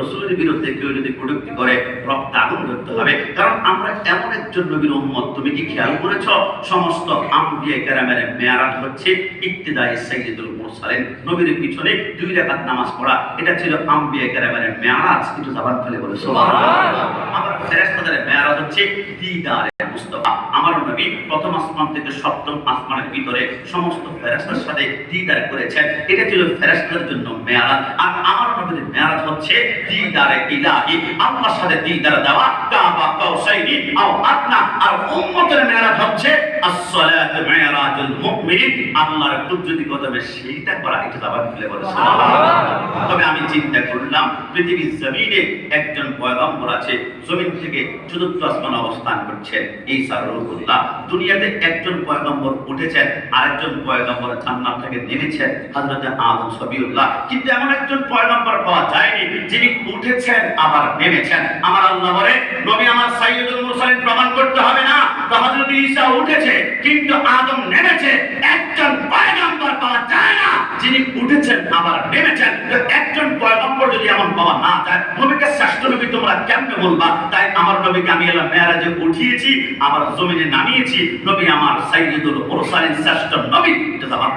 রসুলের বিরুদ্ধে কেউ যদি কটুক্তি করে রক্ত আগুন ধরতে হবে। কারণ আমরা এমন একজন নবীর উম্মত তুমি কি খেয়াল করেছ? সমস্ত আম্বিয়া কেরামের মেয়ারাত হচ্ছে ইত্তেদায় সাইদুল মুরসালিন। নবীর পিছনে দুই রাকাত নামাজ পড়া এটা ছিল আম্বিয়া ক্যারামের মেয়ারাজ। কিন্তু জবান ফেলে বলে সুবহানাল্লাহ। আমার ফেরেশতাদের মেয়ারাজ হচ্ছে দিদারে। আমার নবী প্রথম আসমান থেকে সপ্তম আসমানের ভিতরে সমস্ত ফেরাস্তার সাথে দিদার করেছেন। এটা ছিল ফেরাস্তার জন্য মেয়ারাজ। আর আমার নবীর মেয়ারাজ হচ্ছে দিদারে ইলাহি, আল্লাহর সাথে দিদার দেওয়া, কাবা কাউসাইনি আও আদনা। আর উম্মতের মেয়ারাজ হচ্ছে আল্লাহর কুদরতি কদমে সেইটা করা এটা জবান খুলে বলে তবে আমি চিন্তা করলাম পৃথিবীর জমিনে একজন পয়গম্বর আছে জমিন থেকে চতুর্থ আসমান অবস্থান করছেন ঈসা রূহুল্লাহ। দুনিয়াতে একজন পয়গম্বর উঠেছেন আরেকজন পয়গম্বর জান্নাত থেকে নেমেছেন হযরত আদম সবিউল্লাহ। কিন্তু এমন একজন পয়গম্বর পাওয়া যায়নি যিনি উঠেছেন আবার নেমেছেন। আমার আল্লাহ বলে নবী আমার সাইয়্যিদুল মুরসালিন প্রমাণ করতে হবে না। তো হযরত ঈসা উঠেছে কিন্তু আদম নেমেছে একজন পয়গম্বর পাওয়া যায় না যিনি উঠেছেন আবার নেমেছেন। একজন পয়গম্বর যদি এমন পাওয়া না যায় নবীকে শ্রেষ্ঠ নবী তোমরা কেমনে বলবা? তাই আমার নবীকে আমি এলাম মেয়ারাজে উঠিয়েছি আবার জমিনে নামিয়েছি নবী আমার সাইদুল ওরসালিন শ্রেষ্ঠ নবী। এটা আমার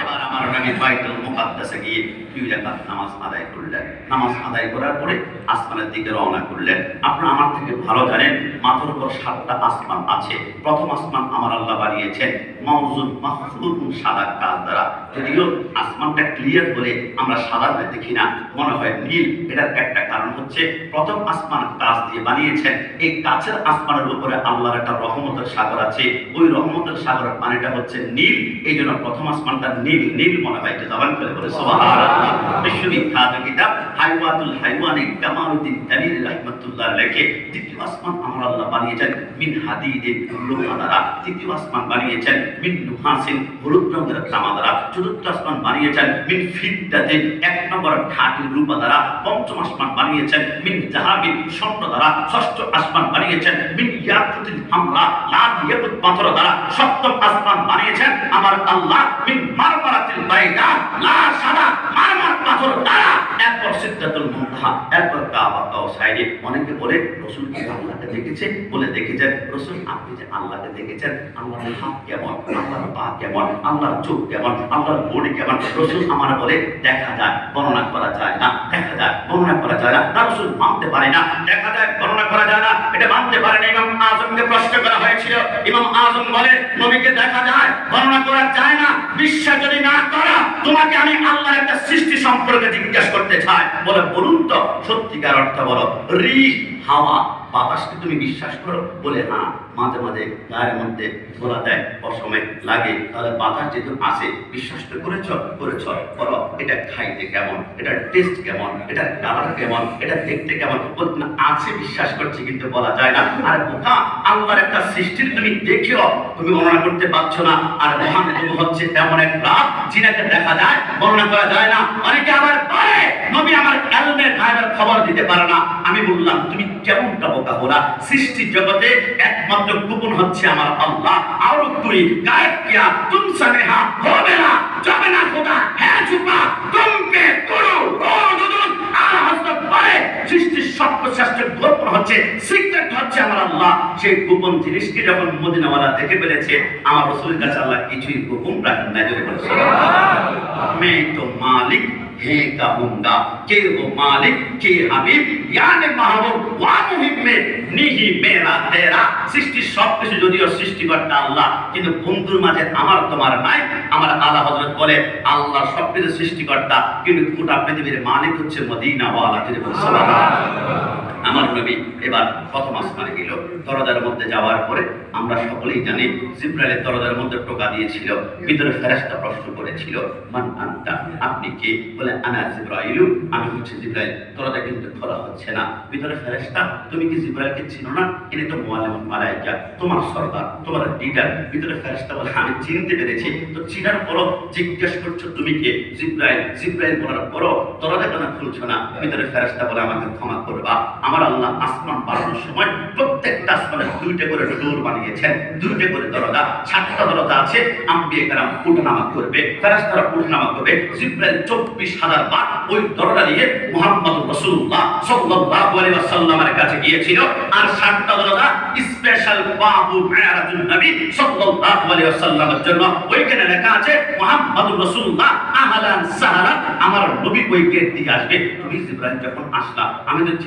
এবার আমার নবী বাইতুল মুকাদ্দাসে গিয়ে দুই রাকাত নামাজ আদায় করলেন। নামাজ আদায় করার পরে আসমানের দিকে রওনা করলেন। আপনারা আমার থেকে ভালো জানেন, মাথার উপর সাতটা আসমান আছে। প্রথম আসমান আমার আল্লাহ বানিয়েছেন মাউজুদ মাহফুজ সাদা কাজ দ্বারা। যদিও আসমানটা ক্লিয়ার করে আমরা সাদা দেখি না, মনে হয় নীল। এটার একটা কারণ হচ্ছে প্রথম আসমান কাজ দিয়ে বানিয়েছেন। এই কাছের আসমানের উপরে আল্লাহর একটা রহমতের সাগর আছে। ওই রহমতের সাগরের পানিটা হচ্ছে নীল। এই জন্য প্রথম আসমানটা নীল নীল মনে হয় এটা জবান করে বলে সুবহানাল্লাহ বিশ্ববিখ্যাত কিতাব। হাইওয়াতুল হাইওয়ানে কামালউদ্দিন তানির রাহমাতুল্লাহ লেখে দ্বিতীয় আসমান আমার আল্লাহ বানিয়েছেন মিন হাদিদিন লোহা দ্বারা। তৃতীয় আসমান বানিয়েছেন মিন নুহাসিন হলুদ তামা দ্বারা। চতুর্থ আসমান বানিয়েছেন মিন ফিদ্দাতিন এক নম্বর ঠাটির রূপা দ্বারা। পঞ্চম আসমান বানিয়েছেন মিন জাহাবিন স্বর্ণ দ্বারা। ষষ্ঠ আসমান বানিয়েছেন মিন ইয়াকুতিল হামরা লাল ইয়াকুত পাথর দ্বারা। সপ্তম আসমান বানিয়েছেন আমার আল্লাহ মিন মারমারাতিল বাইদা, লাল সাদা মারমার পাথর দ্বারা। এরপর সিদ্ধাতুল মুনতাহা এরপর কাবা কাউসাইরে অনেকে বলে, রসুল কি আল্লাহকে দেখেছে বলে, দেখেছেন। রসুল, আপনি যে আল্লাহকে দেখেছেন, আল্লাহর হাত কেমন? আল্লাহর পা কেমন? আল্লাহর চোখ কেমন? আল্লাহর বডি কেমন? রসুল আমার বলে, দেখা যায়, বর্ণনা করা যায় না, দেখা যায়, বর্ণনা করা যায় না। না রসুল মানতে পারে না, দেখা যায়, বর্ণনা করা যায় না। এটা মানতে পারে না ইমাম ইমাম আজম বলে, নবীকে দেখা যায়, বর্ণনা করা যায় না। বিশ্বাস যদি না করা, তোমাকে আমি আল্লাহর একটা সৃষ্টি সম্পর্কে জিজ্ঞেস করতে চাই। বলে, বলুন তো, সত্যিকার অর্থ বলো রি হাওয়া। বাতাসকে তুমি বিশ্বাস করো বলে হ্যাঁ মাঝে মাঝে গায়ের মধ্যে ধোলা দেয় অসময় লাগে। তাহলে বাতাস যেহেতু আসে বিশ্বাস তো করেছ? করেছ। বলো, এটা খাইতে কেমন? এটা টেস্ট কেমন? এটা কালার কেমন? এটা দেখতে কেমন? না আছে বিশ্বাস করছি, কিন্তু বলা যায় না। আর বোকা, আল্লাহর একটা সৃষ্টির তুমি দেখিও, তুমি বর্ণনা করতে পারছ না। আর মহান হচ্ছে এমন এক রাত, যিনাকে দেখা যায় বর্ণনা করা যায় না। অনেকে আবার পারে? নবী আমার এলমের গায়েবের খবর দিতে পারে না। আমি বললাম, তুমি কেমনটা সৃষ্টি জগতে একমাত্র গোপন হচ্ছে আমার আল্লাহ। আরও তুই কিয়া, তুম সনেহা, হবে না, যাবে না খোদা হ্যাঁ তুমকে করো সৃষ্টির গোপন হচ্ছে, সিক্রেট হচ্ছে আমার আল্লাহ। সেই গোপন জিনিসকে যখন মদিনাওয়ালা দেখে ফেলেছে, আমার রসুলের কাছে আল্লাহ কিছুই গোপন রাখেন না যদি मालिक है कहूंगा के वो मालिक के हबीब यानी महबूब ওয়া মুহিব মে নিহি মেরা তেরা সৃষ্টি সবকিছু যদিও সৃষ্টিকর্তা আল্লাহ কিন্তু বন্ধুর মাঝে আমার তোমার নাই আমার আল্লাহ হযরত বলে আল্লাহ সবকিছু সৃষ্টিকর্তা কিন্তু গোটা পৃথিবীর মালিক হচ্ছে মদিনা ওয়ালা তিনি বলে সুবহানাল্লাহ আমার নবী এবার প্রথম আসমানে গেল দরজার মধ্যে যাওয়ার পরে আমরা সকলেই জানি জিব্রাইলের দরজার মধ্যে টোকা দিয়েছিল ভিতরে ফেরেশতা প্রশ্ন করেছিল মান আনতা আপনি কে বলে তোমার তোমার ভিতরে বলে, আমি চিনতে পেরেছি। তো চিনার জিজ্ঞেস করছ তুমি কে? জিব্রাইল জিব্রাইল বলার পরও দরজা কেন খুলছো না। ভিতরে ফেরেস্তা বলে, আমাকে ক্ষমা করবা। আমার আল্লাহ আসমান বানানোর সময় প্রত্যেকটা আসমানে দুইটা করে ডোর বানিয়েছেন। দুইটা করে দরজা, সাতটা দরজা আছে। আম্বিয়ে কারাম উঠানামা করবে, ফেরেশতারা উঠানামা করবে। জিব্রাইল চব্বিশ হাজার বার ওই দরজা দিয়ে মুহাম্মদ রাসূলুল্লাহ সাল্লাল্লাহু আলাইহি কাছে গিয়েছিল। আর সাতটা দরজা স্পেশাল বাবু মেরাজুন নবী সাল্লাল্লাহু আলাইহি ওয়াসাল্লামের জন্য। ওইখানে লেখা আছে মুহাম্মদ রাসূলুল্লাহ আহলান সাহলান আমার নবী ওই গেট দিয়ে আসবে। তুমি জিব্রাইল যখন আসলা, আমি তো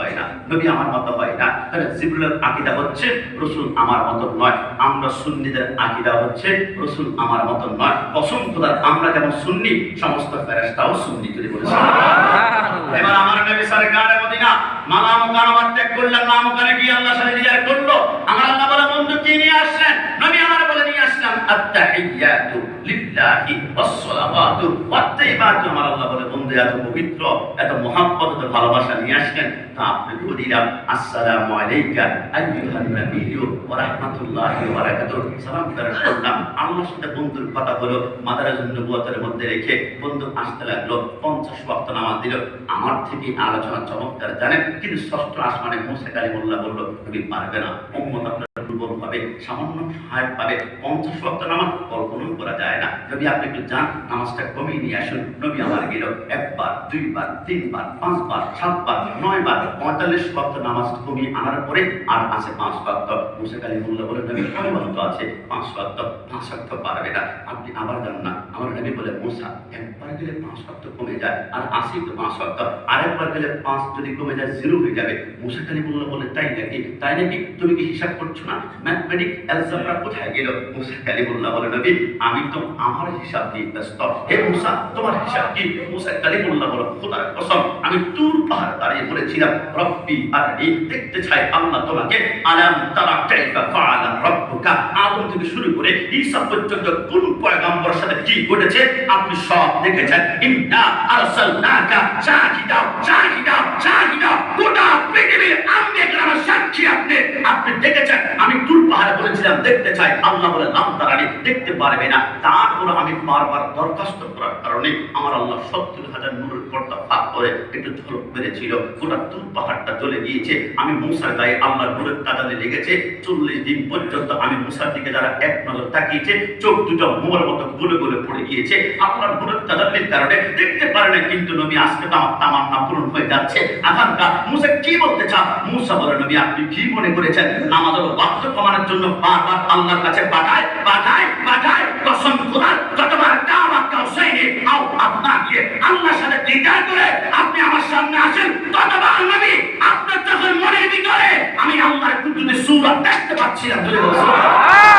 হয় না। নবী আমার মতো হয় না। তাহলে জিবরুলের আকিদা হচ্ছে রসুল আমার মতো নয়। আমরা সুন্নিদের আকিদা হচ্ছে রসুল আমার মতো নয়। কসম খোদার আমরা যেমন সুন্নি সমস্ত ফেরেস্তাও সুন্নি করে বলেছে এবার আমার নবী সরকার মদিনা মালা মুকান আমার ত্যাগ করলেন না মুকানে গিয়ে আল্লাহ সাথে করল। আমার আল্লাহ বলে বন্ধু কি নিয়ে আসলেন নবী আমার বলে নিয়ে আসলাম আত্তাহিয়াতু লিল্লাহি ওয়াসসালাওয়াতু ওয়াত্তাইবাতু। আমার আল্লাহ বলে, বন্ধু, এত পবিত্র, এত ভালোবাসা নিয়ে তা আপনি বলে দিলাম আসসালামু আলাইকা আইয়ুহান নাবিয়্যু ওয়া রাহমাতুল্লাহি ওয়া বারাকাতুহু। সালাম করে আল্লাহর সাথে বন্ধুর কথা হলো মাদারাজুন নবুয়তের মধ্যে রেখে বন্ধু আসতে লাগল, পঞ্চাশ ওয়াক্ত নামাজ দিল। আমার থেকে আলোচনা চমৎকার, জানেন? কিন্তু ষষ্ঠ আসমানে মুসা কালিমুল্লাহ বলল, তুমি পারবে না, উম্মত দুর্বল হবে। সামান্য সহায় পাবে। পঞ্চাশ ওয়াক্ত নামাজ কল্পনাও করা যায়। যদি আপনি একটু যান, নামাজটা কমিয়ে নিয়ে আসুন। নবী আমার গেল একবার, দুইবার, তিনবার, পাঁচবার, সাতবার, নয়বার, পঁয়তাল্লিশ ওয়াক্ত নামাজ কমিয়ে আনার পরে আর আছে পাঁচ ওয়াক্ত। মুসা কালিমুল্লাহ বলে নবী কয় ওয়াক্ত আছে। পাঁচ ওয়াক্ত পাঁচ ওয়াক্ত পারবে না। আপনি আবার যান না। আমার নবী বলে, মুসা, একবার গেলে পাঁচ ওয়াক্ত কমে যায়, আর আসি তো পাঁচ ওয়াক্ত। আরেকবার গেলে পাঁচ যদি কমে যায়, জিরো হয়ে যাবে। মুসা কালিমুল্লাহ বলে, তাই নাকি? তাই নাকি? তুমি কি হিসাব করছ না? ম্যাথমেটিক অ্যালজেব্রা কোথায় গেল? মুসা কালিমুল্লাহ বলে, নবী, আমি তো আমার হিসাব দিয়ে ব্যস্ত হে মুসা, তোমার হিসাব কি? মুসা কালিমুল্লাহ বলে, খোদার কসম, আমি তুর পাহাড় দাঁড়িয়ে বলেছিলাম, রব্বি আরনি, দেখতে চাই আল্লাহ তোমাকে, আলাম তারা কাইফা ফাআলা রব্বুকা। আদম থেকে শুরু করে ঈসা পর্যন্ত কোন পয়গম্বরের সাথে কি ঘটেছে? আপনি সব দেখেছেন। ইন্না আরসালনাকা শাহিদা পাহাড়ে বলেছিলাম, দেখতে চাই, আল্লাহ বলে নাম তারানি দেখতে পারবে না। তারপর আমি বারবার দরখাস্ত করার কারণে আমার আল্লাহ সত্তর হাজার নূরের পর্দা ফাঁক করে একটু ঝলক মেরেছিল। গোটা তুর পাহাড়টা চলে গিয়েছে। আমি মুসার গায়ে আল্লাহর নূরের কাদালে লেগেছে। চল্লিশ দিন পর্যন্ত আমি মুসার দিকে যারা এক নজর তাকিয়েছে, চোখ দুটো মোমর মতো গুলে গুলে পড়ে গিয়েছে। আপনার নূরের কাদালের কারণে দেখতে পারে না, কিন্তু নবী আজকে তো আমার তামান্না পূরণ হয়ে যাচ্ছে। আকাঙ্ক্ষা মুসা কি বলতে চান মুসা বলে, নবী, আপনি কি মনে করেছেন? আমাদের বাক্য কমানোর জন্য বারবার আল্লাহর কাছে পাঠায় পাঠায় পাঠায়। কসম খোদার, যতবার কাম আক্কা হুসাইনি আও আপনাকে আল্লাহর সাথে দিদার করে আপনি আমার সামনে আসেন, ততবার নবী, আপনার যখন মনের ভিতরে, আমি আল্লাহর কুতুতে সূরা দেখতে পাচ্ছিলাম না।